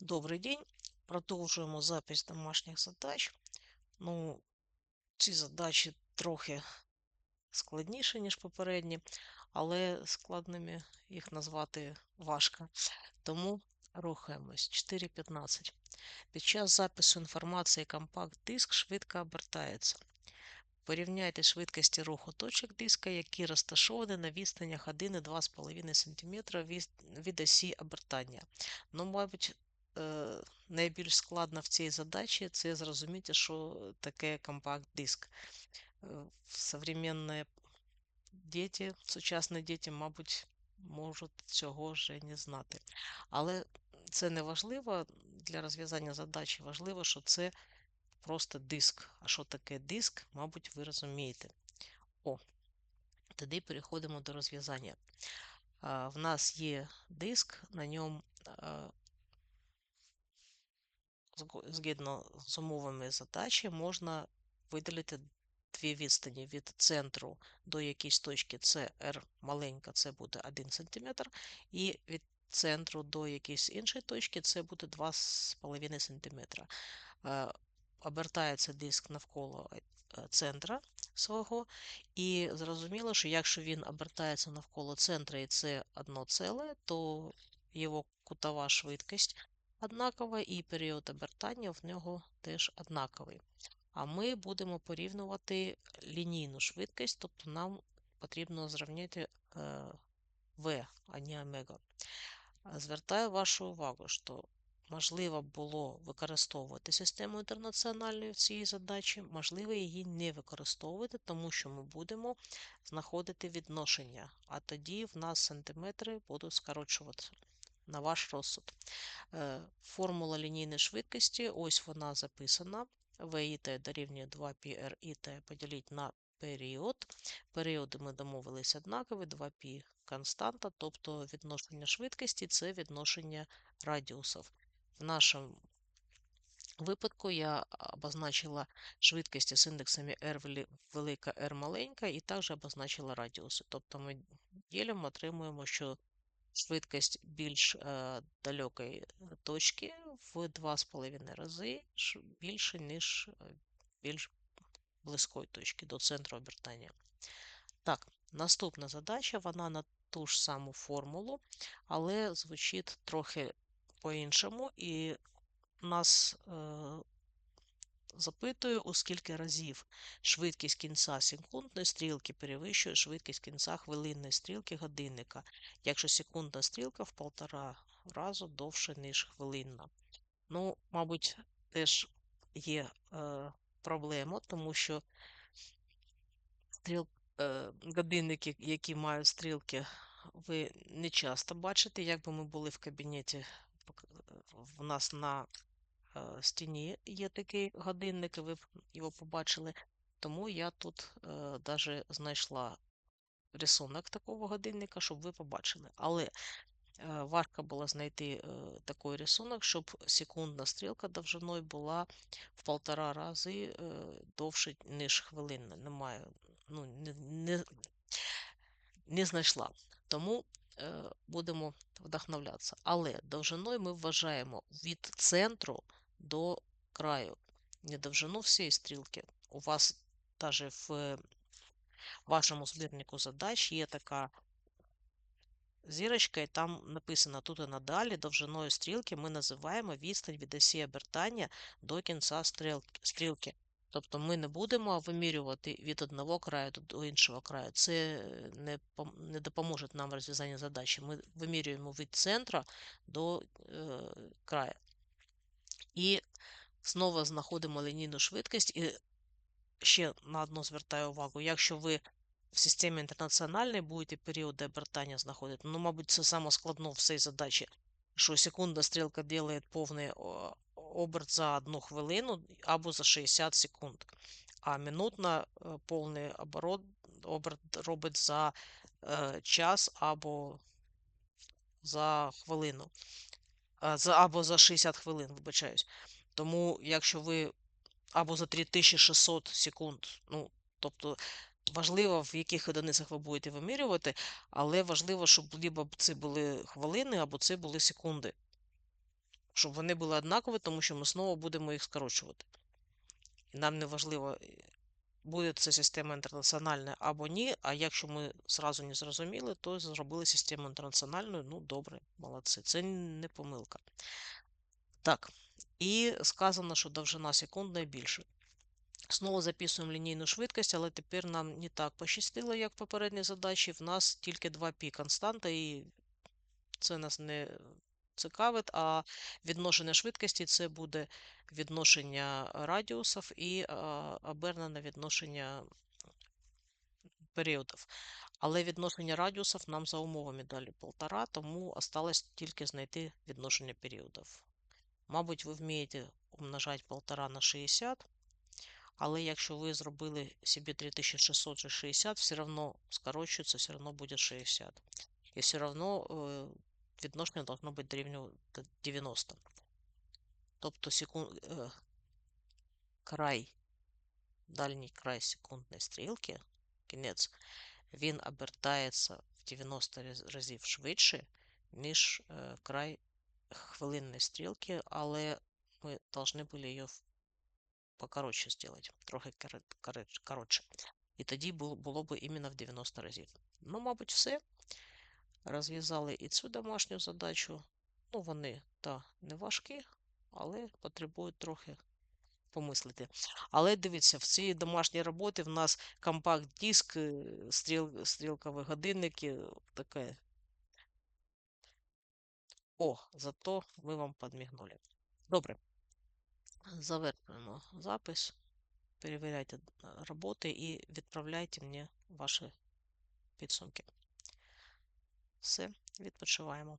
Добрий день. Продовжуємо запис домашніх задач. Ну, ці задачі трохи складніші, ніж попередні, але складними їх назвати важко. Тому рухаємось. 4.15. Під час запису інформації компакт-диск швидко обертається. Порівняйте швидкості руху точок диска, які розташовані на відстанях 1,2,5 см від, осі обертання. Ну, мабуть, найбільш складно в цій задачі це зрозуміти, що таке компакт-диск. Е, Современні діти, сучасні діти, мабуть, можуть цього вже не знати. Але це не важливо для розв'язання задачі. Важливо, що це просто диск. А що таке диск, мабуть, ви розумієте. О, тоді переходимо до розв'язання. В нас є диск, на ньому згідно з умовами задачі можна виділити дві відстані від центру до якоїсь точки це R маленька, це буде 1 см, і від центру до якоїсь іншої точки це буде 2,5 см. Обертається диск навколо е, центра свого, і зрозуміло, що якщо він обертається навколо центра і це одно ціле, то його кутова швидкість однакова, і період обертання в нього теж однаковий. А ми будемо порівнювати лінійну швидкість, тобто нам потрібно зрівняти е, V, а не омега. Звертаю вашу увагу, що можливо було використовувати систему інтернаціональної в цій задачі, можливо, її не використовувати, тому що ми будемо знаходити відношення, а тоді в нас сантиметри будуть скорочуватися на ваш розсуд. Е, формула лінійної швидкості, ось вона записана. VIT дорівнює 2πRIT поділити на період. Періоди ми домовилися однакові, 2π константа, тобто відношення швидкості це відношення радіусів. В нашому випадку я обозначила швидкості з індексами R велика, R маленька, і також обозначила радіуси. Тобто ми ділимо, отримуємо, що швидкість більш е, далекої точки в 2,5 рази більше, ніж е, більш близької точки до центру обертання. Так, наступна задача, вона на ту ж саму формулу, але звучить трохи по-іншому, і нас запитує, у скільки разів швидкість кінця секундної стрілки перевищує швидкість кінця хвилинної стрілки годинника, якщо секундна стрілка в полтора разу довше, ніж хвилинна. Ну, мабуть, теж є е, проблема, тому що стріл, е, годинники, які мають стрілки, ви не часто бачите. Якби ми були в кабінеті, в нас на стіні є такий годинник, ви його побачили. Тому я тут навіть е, знайшла рисунок такого годинника, щоб ви побачили. Але е, важко було знайти такий рисунок, щоб секундна стрілка довжиною була в полтора рази довше, ніж хвилинна. Немає, ну, не, не, не знайшла. Тому будемо вдохновлятися. Але довжиною ми вважаємо від центру до краю, не довжину всієї стрілки. У вас навіть в вашому збірнику задач є така зірочка, і там написано тут і надалі довжиною стрілки ми називаємо відстань від осі обертання до кінця стрілки. Тобто ми не будемо вимірювати від одного краю до іншого краю. Це не не допоможе нам в розв'язанні задачі. Ми вимірюємо від центра до е, краю. І знову знаходимо лінійну швидкість. І ще на одно звертаю увагу, якщо ви в системі інтернаціональної будете періоди обертання знаходити, ну, мабуть, це саме складно в цій задачі, що секунда стрілка робить повний оберт за одну хвилину або за 60 секунд, а минутна е, повний оборот оберт робить за е, час або за хвилину або за 60 хвилин, вибачаюсь. Тому, якщо ви або за 3600 секунд, ну, тобто важливо, в яких одиницях ви будете вимірювати, але важливо, щоб либо це були хвилини, або це були секунди. щоб вони були однакові, тому що ми знову будемо їх скорочувати. І нам не важливо, буде це система інтернаціональна або ні. А якщо ми зразу не зрозуміли, то зробили систему інтернаціональну. Ну, добре, молодці. Це не помилка. Так, і сказано, що довжина секундна більше. Знову записуємо лінійну швидкість, але тепер нам не так пощастило, як в попередній задачі. В нас тільки 2π константа, і це нас не цікавить, а відношення швидкості це буде відношення радіусів і обернене відношення періодів. Але відношення радіусів нам за умовами дали 1,5, тому осталось тільки знайти відношення періодів. Мабуть, ви вмієте умножати 1,5 на 60. Але якщо ви зробили собі 3660, все одно скорочується, все одно буде 60. І все одно е, відношення должно бути дорівнювати 90. Тобто секунд... Е, край, дальній край секундної стрілки, кінець, він обертається в 90 разів швидше, ніж е, край хвилинної стрілки, але ми повинні були її покоротше зробити, трохи коротше. І тоді було б іменно в 90 разів. Ну, мабуть, все. Розв'язали і цю домашню задачу. Ну, вони та не важкі, але потребують трохи помислити. Але дивіться, в цій домашній роботі в нас компакт-диск, е, стріл, стрілкові годинники. таке. О, зато ми вам підмігнули. Добре. Завершуємо запис. Перевіряйте роботи і відправляйте мені ваші підсумки. Все, відпочиваємо.